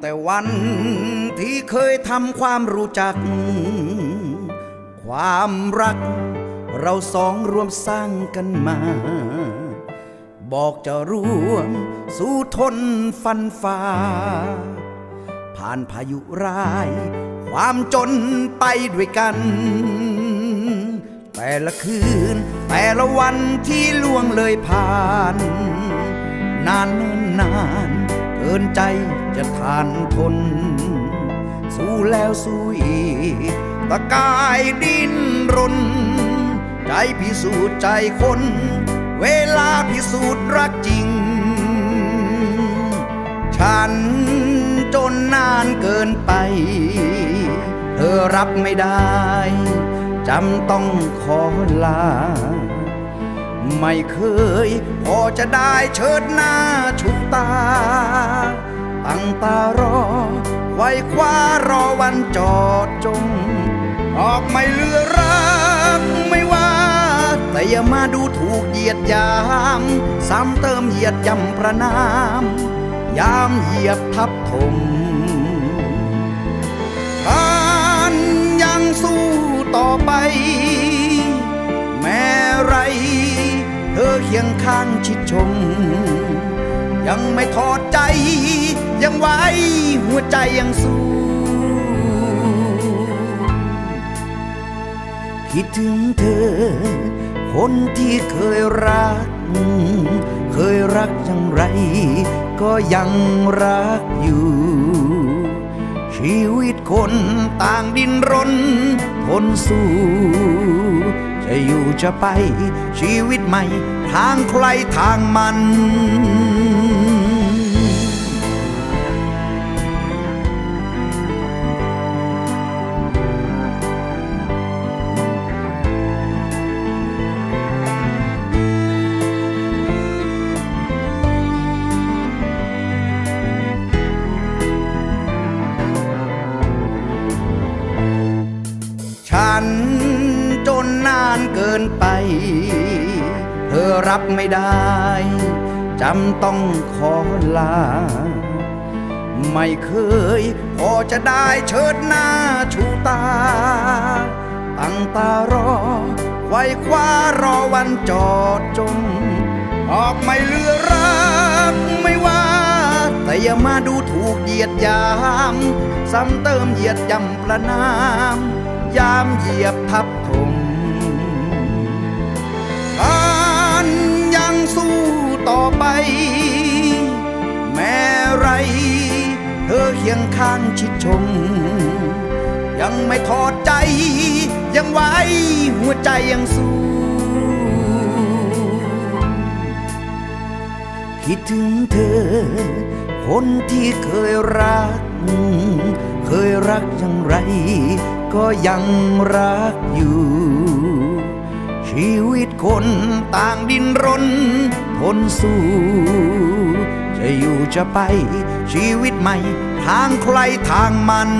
แต่วันที่เคยทำความรู้จัก ความรัก เราสองรวมสร้างกันมา บอกจะร่วมสู้ทนฟันฝ่า ผ่านพายุร้าย ความจนไปด้วยกัน แต่ละคืน แต่ละวันที่ล่วงเลยผ่าน นานเนิ่นนาน เกินใจจะทานทน สู้แล้วสู้อีกตะกายดิ้นรน ใจพิสูจน์ใจคน เวลาพิสูจน์รักจริง ฉันจนนานเกินไป เธอรับไม่ได้จำต้องขอลา ไม่เคย พอจะได้เชิดหน้าชูตา ตั้งตารอ ไว้คว้ารอวันจอดจง ออกไม่เลือรักไม่ว่า แต่อย่ามาดูถูกเหยียดยาม ซ้ำเติมเหยียดยำประนาม ยามเหยียบทับถม ยงข้างชิดชม ยังไม่ทอดใจ ยังไว้หัวใจยังสู้คิดถึงเธอ คนที่เคยรัก เคยรักอย่างไร ก็ยังรักอยู่ ชีวิตคนต่างดินรนทนสู้ จะอยู่จะไปชีวิตใหม่ ทางใครทางมันฉันานเกินไป เธอรับไม่ได้จำต้องขอลา ไม่เคย พอจะได้เชิดหน้าชูตา ตั้งตารอไว้คว้ารอวันจอดจงออกไม่เลือรักไม่ว่า แต่อย่ามาดูถูกเหยียดยาม ซ้ำเติมเหยียดยำประนาม ยามเหยียบทับถม ต่อไป แม้ไร เธอเคียงข้างชิดชม ยังไม่ทอดใจ ยังไว้ หัวใจยังสู้คิดถึงเธอ คนที่เคยรัก เคยรักอย่างไร ก็ยังรักอยู่ ชีวิตคนต่างดินรนทนสู้ จะอยู่จะไปชีวิตใหม่ ทางใครทางมัน